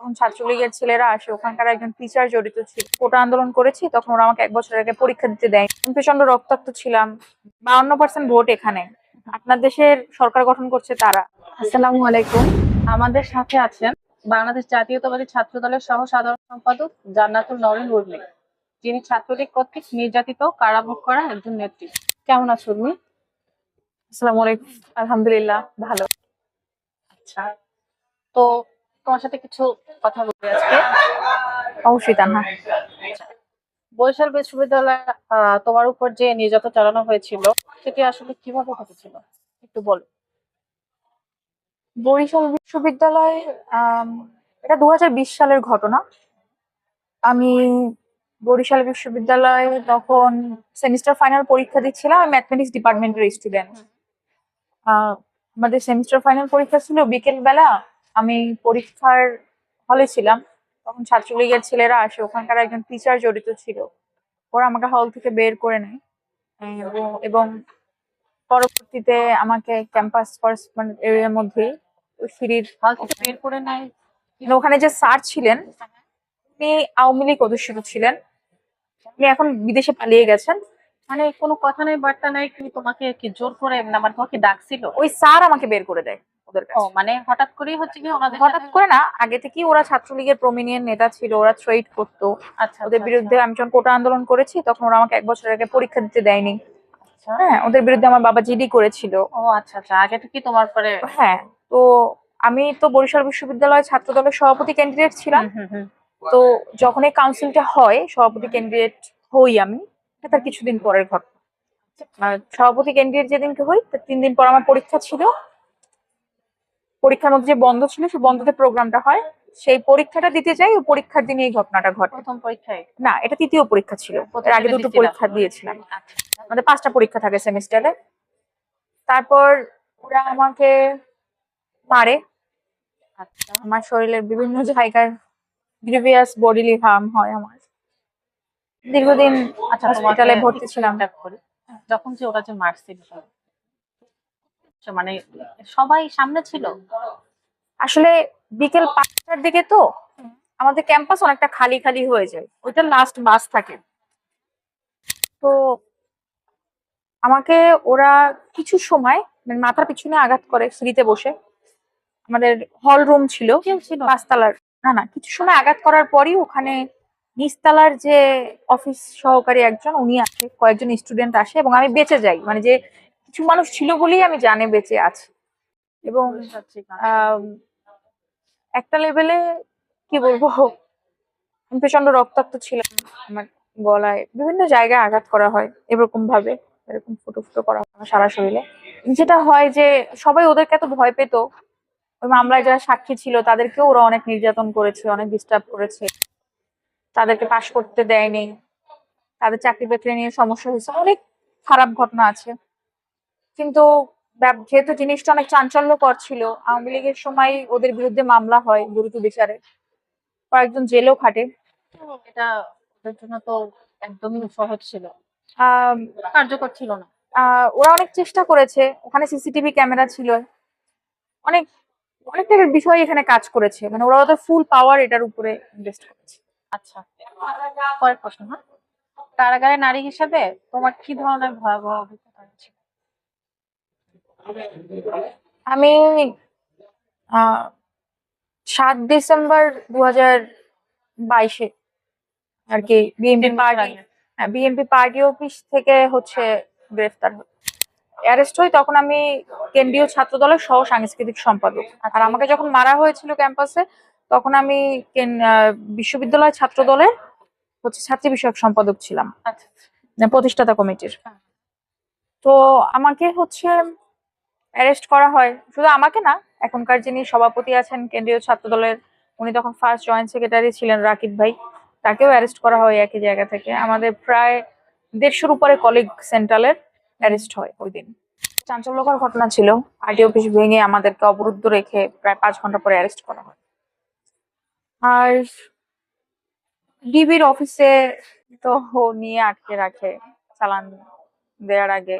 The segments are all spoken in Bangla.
তখন ছাত্রলীগের ছেলেরা আসে ওখানকার একজন টিচার জড়িত ছিল। কোটা আন্দোলন করেছি তখন ওরা আমাকে এক বছর আগে পরীক্ষা দিতে দেয় আমি প্রচণ্ড রক্তাক্ত ছিলাম। বাউন্ন পার্সেন্ট ভোট এখানে। আপনার দেশের সরকার গঠন করছে তারা। আসসালামু আলাইকুম। আমাদের সাথে আছেন বাংলাদেশ জাতীয়তাবাদী ছাত্র দলের সহ সাধারণ সম্পাদক জান্নাতুল নরেন উর্মি। যিনি ছাত্রলীগ কর্তৃক নির্যাতিত কারাভোগ করা একজন নেত্রী। কেমন আছো উর্মি? আসসালামু আলাইকুম। আলহামদুলিল্লাহ ভালো। আচ্ছা। তো তোমার সাথে কিছু কথা বলতে আজকে। অবশ্যই তানহা। বরিশাল বিশ্ববিদ্যালয়ে তোমার উপর যে নির্যাতন চালানো হয়েছিল সেটি আসলে কীভাবে ঘটেছিল? একটু বল। বরিশাল বিশ্ববিদ্যালয় এটা দুহাজার বিশ সালের ঘটনা। আমি বরিশাল বিশ্ববিদ্যালয়ে তখন সেমিস্টার ফাইনাল পরীক্ষা দিচ্ছিলাম আমি ম্যাথমেটিক্স ডিপার্টমেন্টের স্টুডেন্ট আমাদের সেমিস্টার ফাইনাল পরীক্ষা ছিল বিকেল বেলা আমি পরীক্ষার হলে ছিলাম তখন ছাত্রলীগের ছেলেরা আসে ওখানকার একজন টিচার জড়িত ছিল। ওরা আমাকে হল থেকে বের করে নেয়। এবং- পরবর্তীতে আমাকে ক্যাম্পাস করেসপন্ডেন্ট এরিয়ার মধ্যে ওই সিঁড়ির হল থেকে বের করে নেয়? মানে ওখানে যে স্যার ছিলেন উনি আওয়ামী লীগ অধ্যক্ষ ছিলেন। উনি এখন বিদেশে পালিয়ে গেছেন। মানে কোনো কথা নেই বার্তা নেই কি তোমাকে কি জোর করে না মানে তোমাকে ডাকছিল? ওই স্যার আমাকে বের করে দেয়। ওদের ও কাছে। মানে হঠাৎ করেই হচ্ছে কি ওনাদের হঠাৎ করে না আগে থেকেই ওরা ছাত্রলীগের প্রমিনিয়েন্ট নেতা ছিল ওরা থ্রেড করতো। আচ্ছা ওদের আচ্ছা, বিরুদ্ধে আমি যখন কোটা আন্দোলন করেছি তখন ওরা আমাকে এক বছর আগে পরীক্ষা দিতে দেয়নি। আচ্ছা। হ্যাঁ ওদের বিরুদ্ধে আমার বাবা জিডি করেছিল। ও আচ্ছা আচ্ছা আগে থেকে তোমার পরে হ্যাঁ তো আমি তো বরিশাল বিশ্ববিদ্যালয় ছাত্র দলের সভাপতি ক্যান্ডিডেট ছিলাম। হুম, হুম, হুম। তো যখন এই কাউন্সিলটা হয় সভাপতি ক্যান্ডিডেট হই আমি তার কিছুদিন পরের ঘটনা। আর সভাপতি ক্যান্ডিডেট যেদিনকে হই তার তিন দিন পর আমার পরীক্ষা ছিল। পরীক্ষার মধ্যে যে বন্ধ ছিল সেই বন্ধতে প্রোগ্রামটা হয়। সেই পরীক্ষাটা দিতে যাই ওই পরীক্ষার দিনে এই ঘটনাটা ঘটে। প্রথম পরীক্ষায়? না এটা তৃতীয় পরীক্ষা ছিল। এর আগে দুটো পরীক্ষা দিয়েছিলাম। আচ্ছা। আমাদের পাঁচটা পরীক্ষা থাকে সেমিস্টারে। তারপর ওরা আমাকে মারে। আচ্ছা। আমার শরীরের বিভিন্ন জায়গায় গ্রিভিয়াস বডিলি হার্ম হয় আমার। দীর্ঘদিন আচ্ছা হসপিটালে ভর্তি ছিলাম। যখন যে ওরা যে আচ্ছা, মানে সবাই সামনে ছিল। আসলে বিকেল পাঁচটার দিকে তো আমাদের ক্যাম্পাস অনেকটা খালি খালি হয়ে যায়। ওইটা লাস্ট বাস থাকে। তো আমাকে ওরা কিছু সময় মানে মাথার পিছনে আঘাত করে সিঁড়িতে বসে। আমাদের হল রুম ছিল। পাঁচতলার। না না কিছু সময় আঘাত করার পরই ওখানে নিচতলার যে অফিস সহকারী একজন উনি আসে। কয়েকজন স্টুডেন্ট আসে এবং আমি বেঁচে যাই। মানে যে কিছু মানুষ ছিল বলেই আমি জানে বেঁচে আছি। এবং একটা লেভেলে কি বলব আমি প্রচণ্ড রক্তাক্ত ছিলাম। আমার গলায় বিভিন্ন জায়গায় আঘাত করা হয় এরকম ভাবে এরকম ফুটো ফুটো করা হয় সারা শরীরে। যেটা হয় যে সবাই ওদেরকে এত ভয় পেত। ওই মামলায় যারা সাক্ষী ছিল তাদেরকেও ওরা অনেক নির্যাতন করেছে অনেক ডিস্টার্ব করেছে। তাদেরকে পাশ করতে দেয়নি। তাদের চাকরি বাকরি নিয়ে সমস্যা হয়েছে। অনেক খারাপ ঘটনা আছে। কিন্তু যেহেতু জিনিসটা অনেক চাঞ্চল্যকর ছিল আওয়ামী লীগের সময় ওদের বিরুদ্ধে মামলা হয় দ্রুত বিচারে। কয়েকজন জেলেও খাটে। এটা ওদের জন্য তো একদমই সহজ ছিল। কার্যকর ছিল না। ওরা অনেক চেষ্টা করেছে। ওখানে সিসিটিভি ক্যামেরা ছিল। অনেক অনেক টাইপের বিষয় এখানে কাজ করেছে। মানে ওরা ওদের ফুল পাওয়ার এটার উপরে ইনভেস্ট করেছে। আচ্ছা। পরের প্রশ্ন হ্যাঁ? কারাগারে নারী হিসেবে তোমার কি ধরনের ভয়াবহ আমি সাত ডিসেম্বর দু হাজার বাইশে আর কি বিএনপি পার্টি হ্যাঁ বিএনপি পার্টি অফিস থেকে হচ্ছে গ্রেফতার অ্যারেস্ট হই তখন আমি কেন্দ্রীয় ছাত্র দলের সহ সাংস্কৃতিক সম্পাদক আর আমাকে যখন মারা হয়েছিল ক্যাম্পাসে তখন আমি বিশ্ববিদ্যালয় ছাত্র দলের হচ্ছে ছাত্রী বিষয়ক সম্পাদক ছিলাম। আচ্ছা। প্রতিষ্ঠাতা কমিটির। হ্যাঁ। তো আমাকে হচ্ছে অ্যারেস্ট করা হয়। শুধু আমাকে না, এখনকার যিনি সভাপতি আছেন, কেন্দ্রীয় ছাত্র দলের উনি তখন ফার্স্ট জয়েন্ট সেক্রেটারি ছিলেন রাকিব ভাই। তাকেও অ্যারেস্ট করা হয় একই জায়গা থেকে। আমাদের প্রায় দেড়শোর উপরে কলিগ সেন্ট্রালের অ্যারেস্ট হয় ওই দিন। চাঞ্চল্যকর ঘটনা ছিল। আরটি অফিস ভেঙে আমাদেরকে অবরুদ্ধ রেখে প্রায় পাঁচ ঘণ্টা পরে অ্যারেস্ট করা হয়। আর ডিবির অফিসে তো নিয়ে আটকে রাখে, চালান দেওয়ার আগে।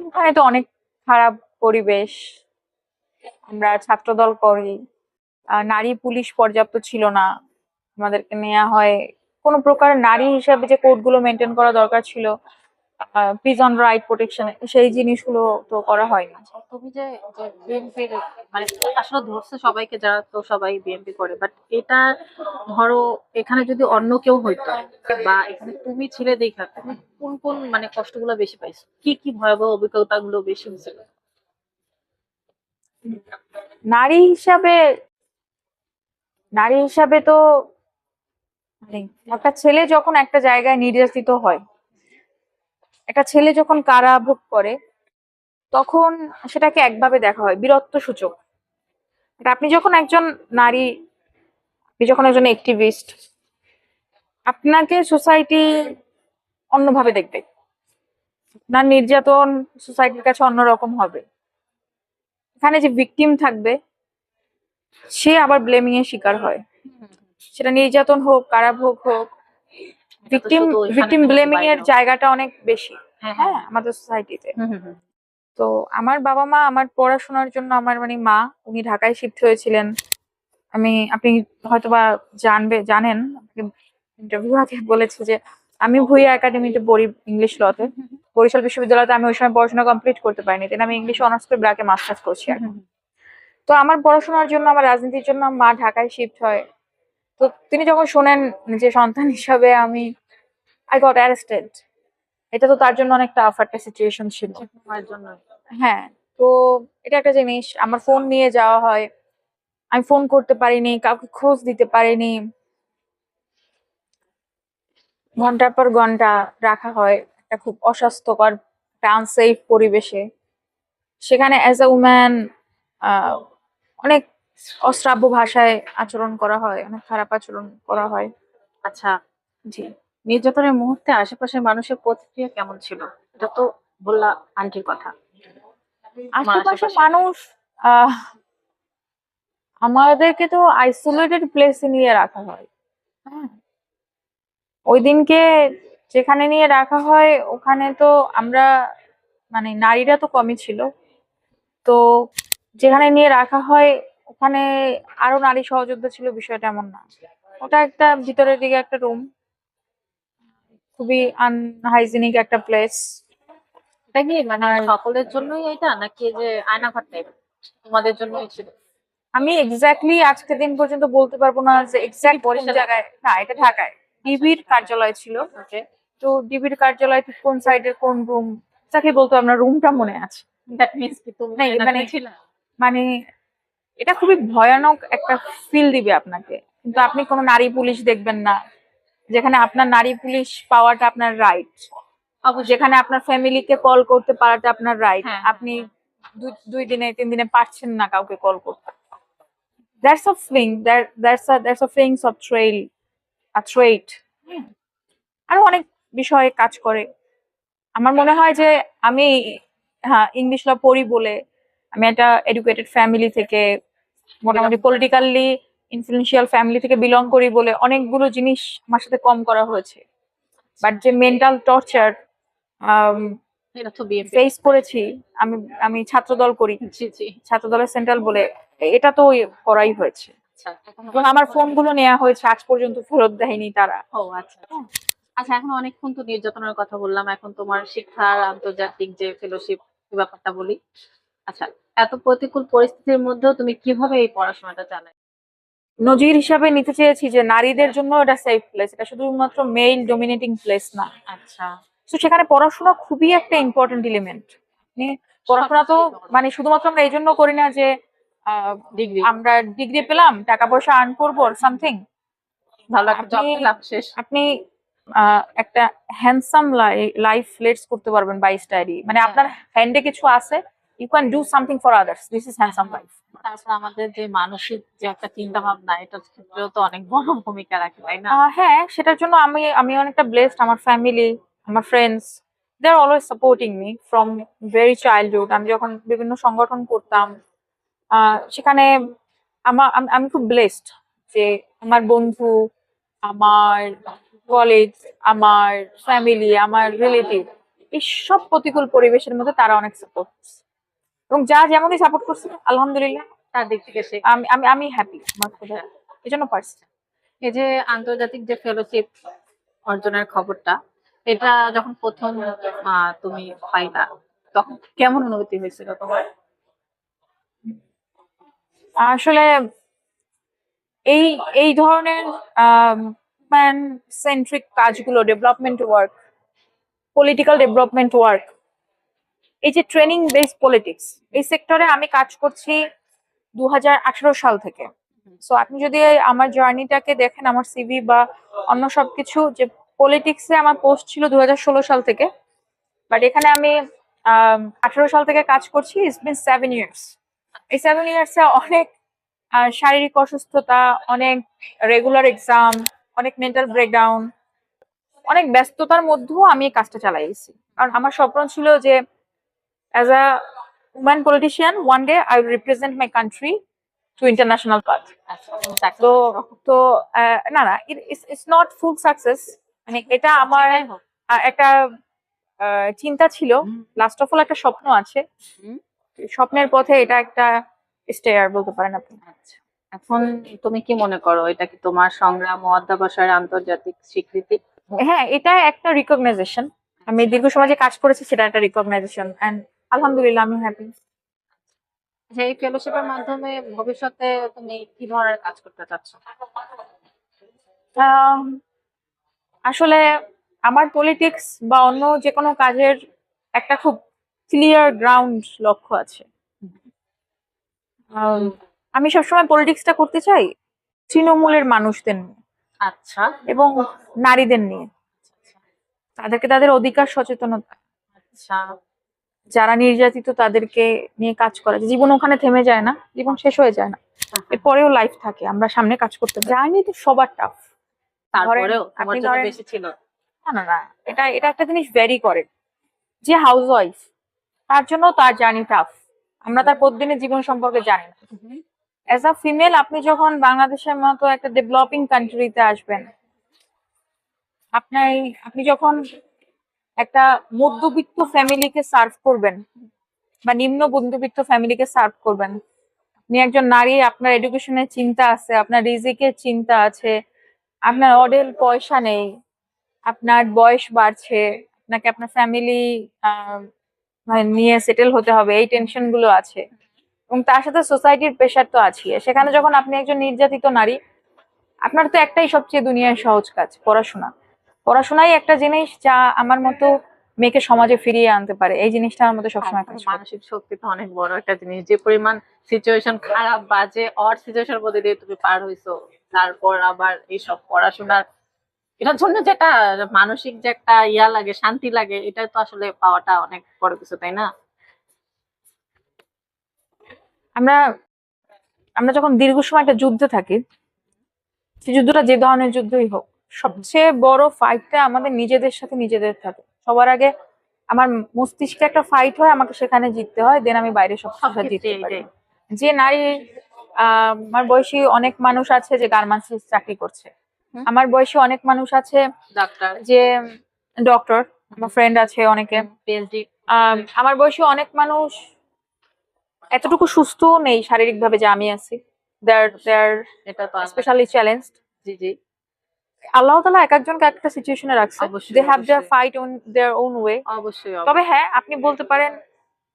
ওখানে তো অনেক খারাপ পরিবেশ। আমরা ছাত্রদল করি। নারী পুলিশ পর্যাপ্ত ছিল না। আমাদেরকে নেওয়া হয়। কোনো প্রকার নারী হিসাবে যে কোডগুলো মেনটেন করা দরকার ছিল প্রিজন রাইট প্রোটেকশন সেই জিনিসগুলো তো করা হয়নি। আচ্ছা, তুমি যে বিএনপির মানে আসলে ধরছে সবাইকে যারা তো সবাই বিএনপি করে বাট এটা ধরো এখানে যদি অন্য কেউ হইতো বা এখানে তুমি ছিলে দেখা তুমি কোন কোন মানে কষ্টগুলো বেশি পাইছো? কি কি ভয়াবহ অভিজ্ঞতা গুলো বেশি হয়েছিল? নারী হিসাবে নারী হিসাবে তো মানে একটা ছেলে যখন একটা জায়গায় নির্যাতিত হয়, একটা ছেলে যখন কারা ভোগ করে, তখন সেটাকে একভাবে দেখা হয়, বীরত্ব সূচক। আপনি যখন একজন নারী, আপনি যখন একজন অ্যাক্টিভিস্ট আপনাকে সোসাইটি অন্যভাবে দেখবে। আপনার নির্যাতন সোসাইটির কাছে অন্যরকম হবে। এখানে যে ভিকটিম থাকবে সে আবার ব্লেমিং এর শিকার হয়। সেটা নির্যাতন হোক কারাভোগ হোক ভিকটিম ভিকটিম ব্লেমিং এর জায়গাটা অনেক বেশি। হ্যাঁ হ্যাঁ। আমাদের সোসাইটিতে। তো আমার বাবা মা আমার পড়াশোনার জন্য আমার মানে মা উনি ঢাকায় শিফট হয়েছিলেন। আমি আপনি হয়তোবা জানবে জানেন ইন্টারভিউ আগে বলেছে যে আমি ভুইয়া একাডেমিতে পড়ি ইংলিশ লতে বরিশাল বিশ্ববিদ্যালয়তে আমি ওই সময় পড়াশোনা কমপ্লিট করতে পারিনি। দেন আমি ইংলিশ অনার্স করে ব্রাকে মাস্টার্স করছি এখন। তো আমার পড়াশোনার জন্য আমার রাজনীতির জন্য মা ঢাকায় শিফট হয়। তো তিনি যখন শোনেন যে সন্তান হিসাবে আমি আই গট অ্যারেস্টেড এটা তো তার জন্য অনেক টাফ একটা সিচুয়েশন ছিল। জন্য। হ্যাঁ তো এটা একটা জিনিস। আমার ফোন নিয়ে যাওয়া হয়। আমি ফোন করতে পারিনি কাউকে খোঁজ দিতে পারিনি। ঘণ্টার পর ঘণ্টা রাখা হয় একটা খুব অস্বাস্থ্যকর একটা আনসেফ পরিবেশে। সেখানে অ্যাজ এ উম্যান অনেক অশ্রাব্য ভাষায় আচরণ করা হয় অনেক খারাপ আচরণ করা হয়। আচ্ছা জি। নির্যাতনের মুহূর্তে আশেপাশের মানুষের প্রতিক্রিয়া কেমন ছিল? এটা তো বললা আন্টির কথা। আশেপাশে। মানুষ আহ আমাদেরকে তো আইসোলেটেড প্লেসে নিয়ে রাখা হয়। হ্যাঁ ওই দিনকে যেখানে নিয়ে রাখা হয় ওখানে তো আমরা মানে নারীরা তো কমই ছিল। তো যেখানে নিয়ে রাখা হয় ওখানে আরও নারী সহযোদ্ধা ছিল বিষয়টা এমন না। ওটা একটা ভিতরের দিকে একটা রুম খুবই আনহাইজিনিক একটা প্লেস এটা কি মানে সকলের জন্যই এটা নাকি যে আয়নাঘর টাইপ তোমাদের জন্যই ছিল? আমি এক্স্যাক্টলি আজকে দিন পর্যন্ত বলতে পারব না যে এক্স্যাক্ট জায়গায় না এটা ঢাকায়। ডিবির কার্যালয় ছিল। তো ডিবির কার্যালয় ঠিক কোন সাইডের কোন রুম তাকে বলতো আপনার রুমটা মনে আছে। দ্যাট মিন্স কি তুমি মানে- মানে এটা খুবই ভয়ানক একটা ফিল দিবে আপনাকে। কিন্তু আপনি কোনো নারী পুলিশ দেখবেন না যেখানে আপনার নারী পুলিশ পাওয়াটা আপনার রাইট যেখানে আপনার ফ্যামিলিকে কল করতে পারাটা আপনার রাইট হ্যাঁ, আপনি দুই- দুই দিনে তিন দিনে পারছেন না কাউকে কল করতে। That's a feeling that's a that's a of trail a threat আরও অনেক বিষয়ে কাজ করে। আমার মনে হয় যে আমি হ্যাঁ ইংলিশ ল পড়ি বলে আমি একটা এডুকেটেড ফ্যামিলি থেকে মোটামুটি পলিটিক্যালি ইনফ্লুয়েন্সিয়াল ফ্যামিলি থেকে বিলং করি বলে অনেকগুলো জিনিস আমার সাথে কম করা হয়েছে। বাট যে মেন্টাল টর্চার ফেস করেছি আমি আমি ছাত্রদল করি। ছাত্রদলের সেন্ট্রাল বলে এটা তো করাই হয়েছে। আচ্ছা এখন এবং আমার ফোনগুলো নেওয়া হয়েছে আজ পর্যন্ত ফেরত দেয়নি তারা। ও আচ্ছা। আচ্ছা এখন অনেকক্ষণ তো নির্যাতনের কথা বললাম এখন তোমার শিক্ষার আন্তর্জাতিক যে ফেলোশিপ ব্যাপারটা বলি। আচ্ছা এত প্রতিকূল পরিস্থিতির মধ্যেও তুমি কীভাবে এই পড়াশোনাটা চালাই নজির হিসাবে নিতে চেয়েছি যে নারীদের জন্য এটা সেফ প্লেস এটা শুধুমাত্র মেইল ডোমিনেটিং প্লেস না। আচ্ছা। তো সেখানে পড়াশোনা খুবই একটা ইম্পর্টেন্ট এলিমেন্ট পড়াশোনা তো মানে শুধুমাত্র আমরা এই জন্য করি না যে ডিগ্রি আমরা ডিগ্রি পেলাম টাকা পয়সা আর্ন করব সামথিং ভালো একটা জব আপনি- পেলাম শেষ। আপনি আহ, একটা হ্যান্ডসাম লাইফ লেটস করতে পারবেন বাই স্টাডি মানে হ্যাঁ। আপনার হ্যান্ডে কিছু আছে you can do something for others this is handsome life তারপর আমাদের যে মানসিক যে একটা চিন্তা ভাবনা এটার ক্ষেত্রেও তো অনেক বড় ভূমিকা রাখে তাই না? হ্যাঁ সেটার জন্য আমি আমি অনেকটা ব্লেসড আমার ফ্যামিলি আমার friends they are always supporting me from very childhood আমি যখন বিভিন্ন সংগঠন করতাম সেখানে আমার আমি- আমি খুব ব্লেসড যে আমার বন্ধু আমার কলেজ আমার ফ্যামিলি আমার রিলেটিভ এই সব প্রতিকূল পরিবেশের মধ্যে তারা অনেক সাপোর্ট এবং যা যেমনই সাপোর্ট করছে আলহামদুলিল্লাহ তার দিক থেকে সে আমি আমি আমি হ্যাপি এই জন্য পারছি এই যে আন্তর্জাতিক যে ফেলোশিপ অর্জনের খবরটা এটা যখন প্রথম তুমি পাইলা তখন কেমন অনুভূতি হয়েছিল তোমার? আসলে এই এই ধরনের ম্যান সেন্ট্রিক কাজগুলো development work political development work এই যে ট্রেনিং বেস পলিটিক্স এই সেক্টরে আমি কাজ করছি দু হাজার আঠারো সাল থেকে। সো আপনি যদি আমার জার্নিটাকে দেখেন, আমার সিভি বা অন্য সবকিছু, যে পলিটিক্সে আমার পোস্ট ছিল দু হাজার ষোলো সাল থেকে বাট এখানে আমি আঠারো সাল থেকে কাজ করছি ইটস বিন সেভেন ইয়ার্স এই সেভেন ইয়ার্সে অনেক শারীরিক অসুস্থতা অনেক রেগুলার এক্সাম অনেক মেন্টাল ব্রেকডাউন অনেক ব্যস্ততার মধ্যেও আমি এই কাজটা চালাইছি কারণ আমার স্বপ্ন ছিল যে as a woman politician one day I will represent my country to international path তো তো না না ইটস নট ফুল সাকসেস মানে এটা আমার একটা চিন্তা ছিল। লাস্ট অফ অল একটা স্বপ্ন আছে। স্বপ্নের পথে এটা একটা স্টেয়ার বলতে পারেন আপনি। আচ্ছা এখন তুমি কি মনে করো এটা কি তোমার সংগ্রাম ও অধ্যাবসায়ের আন্তর্জাতিক স্বীকৃতি? হ্যাঁ এটা একটা রিকগনাইজেশন আমি দীর্ঘ সময় যে কাজ করেছি সেটা একটা রিকগনাইজেশন এন্ড আলহামদুলিল্লাহ আমি হ্যাপি আচ্ছা, এই ফেলোশিপের মাধ্যমে ভবিষ্যতে তুমি কি ধরনের কাজ করতে চাচ্ছ? আসলে আমার পলিটিক্স বা অন্য যে কোনো কাজের একটা খুব ক্লিয়ার গ্রাউন্ড লক্ষ্য আছে। আম, সবসময় পলিটিক্সটা করতে চাই তৃণমূলের মানুষদের নিয়ে। আচ্ছা। এবং নারীদের নিয়ে। তাদেরকে তাদের অধিকার সচেতনতা। আচ্ছা। যারা নির্যাতিত তাদেরকে নিয়ে কাজ করা। জীবন ওখানে থেমে যায় না জীবন শেষ হয়ে যায় না। এরপরেও লাইফ থাকে আমরা সামনে কাজ করতে জার্নি তো সবার টাফ তারপরেও আপনি ধরেন- না এটা এটা একটা জিনিস ভ্যারি করে। যে হাউস ওয়াইফ তার জন্য তার জার্নি টাফ আমরা তার প্রতিদিনের জীবন সম্পর্কে জানি না। অ্যাজ আ ফিমেল আপনি যখন বাংলাদেশের মতো একটা ডেভেলপিং কান্ট্রিতে আসবেন আপনার আপনি যখন একটা মধ্যবিত্ত ফ্যামিলিকে সার্ভ করবেন বা নিম্ন মধ্যবিত্ত ফ্যামিলিকে সার্ভ করবেন আপনি একজন নারী আপনার এডুকেশনের চিন্তা আছে আপনার রিজিকের চিন্তা আছে আপনার অডেল পয়সা নেই আপনার বয়স বাড়ছে আপনাকে আপনার ফ্যামিলি নিয়ে সেটেল হতে হবে এই টেনশনগুলো আছে। এবং তার সাথে সোসাইটির প্রেশার তো আছে সেখানে যখন আপনি একজন নির্যাতিত নারী আপনার তো একটাই সবচেয়ে দুনিয়ায় সহজ কাজ পড়াশোনা। পড়াশোনাই একটা জিনিস যা আমার মতো মেয়েকে সমাজে ফিরিয়ে আনতে পারে। এই জিনিসটা আমার মধ্যে সবসময় মানসিক শক্তি তো অনেক বড় একটা জিনিস। যে পরিমাণ সিচুয়েশন খারাপ বাজে অর সিচুয়েশন মধ্যে দিয়ে তুমি পার হইছো তারপর আবার এইসব পড়াশোনার এটার জন্য যেটা মানসিক যে একটা ইয়া লাগে শান্তি লাগে এটা তো আসলে পাওয়াটা অনেক বড় কিছু তাই না? আমরা আমরা যখন দীর্ঘ সময় একটা যুদ্ধে থাকি সেই যুদ্ধটা যে ধরনের যুদ্ধই হোক সবচেয়ে বড় ফাইটটা আমাদের নিজেদের সাথে নিজেদের থাকে। সবার আগে আমার মস্তিষ্কে একটা ফাইট হয় আমাকে সেখানে জিততে হয় দেন আমি বাইরে সব জিততে পারি। যে নারী আহ, আমার বয়সী অনেক মানুষ আছে যে গার্মেন্টস চাকরি করছে। আমার বয়সী অনেক মানুষ আছে ডাক্তার। যে ডক্টর আমার ফ্রেন্ড আছে অনেকে। পিএইচডি আমার বয়সী অনেক মানুষ এতটুকু সুস্থ নেই শারীরিক ভাবে যে আমি আছি। দেয়ার দেয়ার এটা স্পেশালি জি জি। আল্লাহ তালা এক একজনকে একটা সিচুয়েশনে রাখছে। অবশ্যই, they have their fight on their own way অবশ্যই তবে হ্যাঁ আপনি বলতে পারেন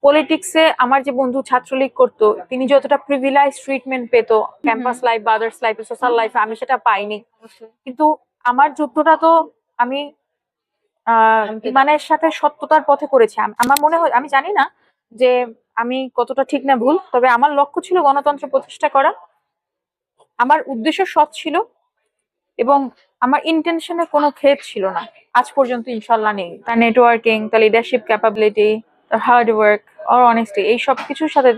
পলিটিক্সে আমার যে বন্ধু ছাত্রলীগ করতো তিনি যতটা প্রিভিলাইজ ট্রিটমেন্ট পেতো ক্যাম্পাস লাইফ বা আদার্স লাইফে সোশ্যাল লাইফে আমি সেটা পাইনি। কিন্তু আমার যুদ্ধটা তো আমি ইমানের সাথে সত্যতার পথে করেছি। আম- আমার মনে হয় আমি জানি না যে আমি কতটা ঠিক না ভুল তবে আমার লক্ষ্য ছিল গণতন্ত্র প্রতিষ্ঠা করা। আমার উদ্দেশ্য সৎ ছিল এবং আমার ইন্টেনশনে কোনো ক্ষেত ছিল না। আজ পর্যন্ত ইনশাল্লাহ নেই। তার নেটওয়ার্কিং তার লিডারশিপ ক্যাপাবিলিটি তার হার্ড ওয়ার্ক অর অনেস্টি এই সব কিছুর সাথে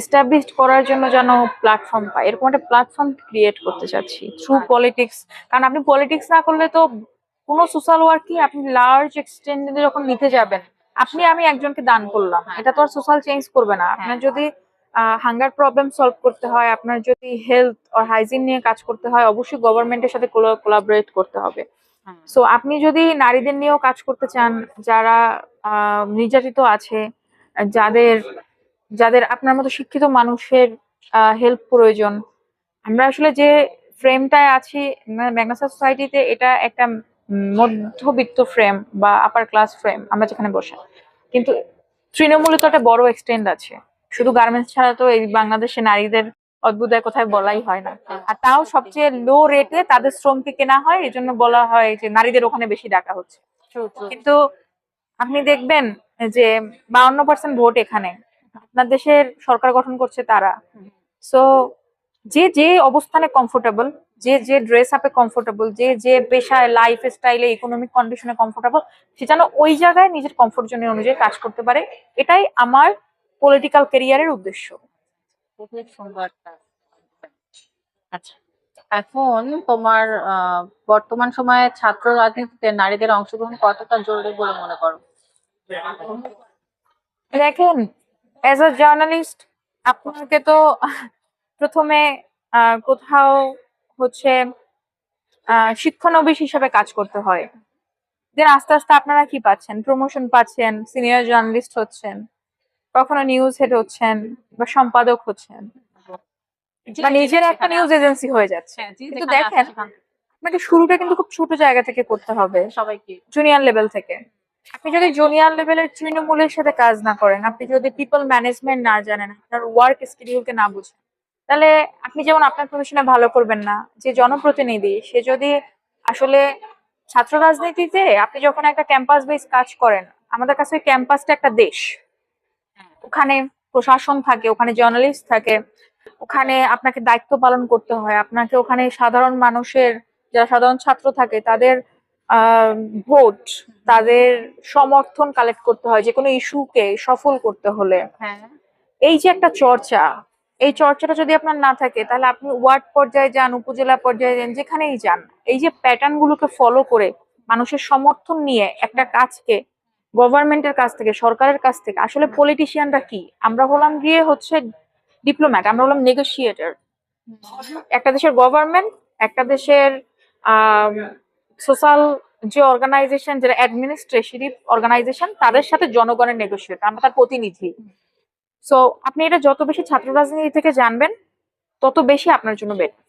এস্টাবলিশ করার জন্য যেন প্ল্যাটফর্ম পায়। এরকম একটা প্ল্যাটফর্ম ক্রিয়েট করতে চাচ্ছি থ্রু পলিটিক্স কারণ আপনি পলিটিক্স না করলে তো কোনো সোশ্যাল ওয়ার্কই আপনি লার্জ এক্সটেন্ডে যখন নিতে যাবেন আপনি আমি একজনকে দান করলাম। এটা তো আর সোশ্যাল চেঞ্জ করবে না। আপনার যদি হাঙ্গার প্রবলেম সলভ করতে হয় আপনার যদি হেলথ আর হাইজিন নিয়ে কাজ করতে হয় অবশ্যই গভর্নমেন্টের সাথে কোলাবরেট করতে হবে। সো আপনি যদি নারীদের নিয়েও কাজ করতে চান, যারা নির্যাতিত আছে, যাদের যাদের আপনার মতো শিক্ষিত মানুষের হেল্প প্রয়োজন, আমরা আসলে যে ফ্রেমটায় আছি ম্যাগনাসা সোসাইটিতে এটা একটা মধ্যবিত্ত ফ্রেম বা আপার ক্লাস ফ্রেম আমরা যেখানে বসে। কিন্তু তৃণমূলে তো একটা বড় এক্সটেন্ড আছে। শুধু গার্মেন্টস ছাড়া তো এই বাংলাদেশে নারীদের অদ্ভুত কোথায় বলাই হয় না। আর তাও সবচেয়ে লো রেটে তাদের শ্রমকে কেনা হয় এই জন্য বলা হয় যে নারীদের ওখানে বেশি ডাকা হচ্ছে। কিন্তু আপনি দেখবেন যে বাউন্ন পার্সেন্ট ভোট এখানে আপনার দেশের সরকার গঠন করছে তারা। সো যে যে অবস্থানে কমফোর্টেবল যে যে ড্রেস আপে কমফোর্টেবল যে যে পেশায় লাইফ স্টাইলে ইকোনমিক কন্ডিশনে কমফোর্টেবল সে যেন ওই জায়গায় নিজের কমফোর্ট জোনের অনুযায়ী কাজ করতে পারে এটাই আমার পলিটিক্যাল ক্যারিয়ারের উদ্দেশ্য। খুবই সুন্দর একটা আচ্ছা। এখন তোমার আহ, বর্তমান সময়ে ছাত্র রাজনীতিতে নারীদের অংশগ্রহণ কতটা জরুরি বলে মনে করো? দেখেন অ্যাজ আ জার্নালিস্ট আপনাকে তো প্রথমে আহ, কোথাও হচ্ছে আহ, শিক্ষানবিশ হিসাবে কাজ করতে হয়। দেন আস্তে আস্তে আপনারা কি পাচ্ছেন? প্রমোশন পাচ্ছেন সিনিয়র জার্নালিস্ট হচ্ছেন। কখনো নিউজ হেড হচ্ছেন বা সম্পাদক হচ্ছেন বা নিজের একটা নিউজ এজেন্সি হয়ে যাচ্ছে। হ্যাঁ, কিন্তু দেখেন, আপনাকে শুরুটা কিন্তু খুব ছোট জায়গা থেকে করতে হবে সবাইকে। জুনিয়র লেভেল থেকে। আপনি যদি জুনিয়র লেভেলের তৃণমূলের সাথে কাজ না করেন আপনি যদি পিপল ম্যানেজমেন্ট না জানেন আপনার ওয়ার্ক স্কিডিউলকে না বুঝেন তাহলে আপনি যেমন আপনার প্রফেশনে ভালো করবেন না যে জনপ্রতিনিধি সে যদি আসলে ছাত্র রাজনীতিতে আপনি যখন একটা ক্যাম্পাস বেস কাজ করেন আমাদের কাছে ক্যাম্পাসটা একটা দেশ। ওখানে প্রশাসন থাকে ওখানে জার্নালিস্ট থাকে ওখানে আপনাকে দায়িত্ব পালন করতে হয়। আপনাকে ওখানে সাধারণ মানুষের যারা সাধারণ ছাত্র থাকে তাদের ভোট তাদের সমর্থন কালেক্ট করতে হয় যে কোনো ইস্যুকে সফল করতে হলে। হ্যাঁ। এই যে একটা চর্চা এই চর্চাটা যদি আপনার না থাকে তাহলে আপনি ওয়ার্ড পর্যায়ে যান উপজেলা পর্যায়ে যান যেখানেই যান এই যে প্যাটার্ন গুলোকে ফলো করে মানুষের সমর্থন নিয়ে একটা কাজকে গভর্নমেন্টের কাছ থেকে সরকারের কাছ থেকে। আসলে পলিটিশিয়ানরা কি? আমরা হলাম গিয়ে হচ্ছে ডিপ্লোম্যাট আমরা হলাম নেগোসিয়েটর একটা দেশের গভর্নমেন্ট একটা দেশের সোশ্যাল যে অর্গানাইজেশন যেটা অ্যাডমিনিস্ট্রেটিভ অর্গানাইজেশন তাদের সাথে জনগণের নেগোসিয়েটর আমরা তার প্রতিনিধি। সো আপনি এটা যত বেশি ছাত্র রাজনীতি থেকে জানবেন তত বেশি আপনার জন্য বেটার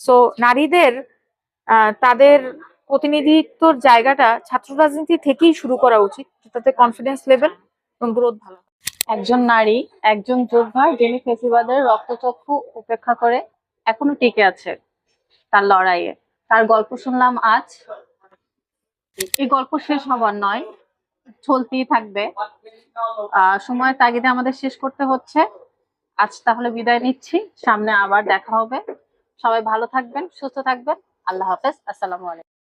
সো নারীদের তাদের প্রতিনিধিত্বর জায়গাটা ছাত্র রাজনীতি থেকেই শুরু করা উচিত তাতে কনফিডেন্স লেভেল এবং গ্রোথ ভালো। একজন নারী, একজন যোদ্ধা যিনি ফেসিবাদের রক্তচক্ষু উপেক্ষা করে এখনও টিকে আছে তার লড়াইয়ে। তার গল্প শুনলাম আজ। এই গল্প শেষ হবার নয়, চলতেই থাকবে। সময়ের তাগিদে আমাদের শেষ করতে হচ্ছে। আজ তাহলে বিদায় নিচ্ছি, সামনে আবার দেখা হবে। সবাই ভালো থাকবেন, সুস্থ থাকবেন। আল্লাহ হাফেজ, আসসালামু আলাইকুম।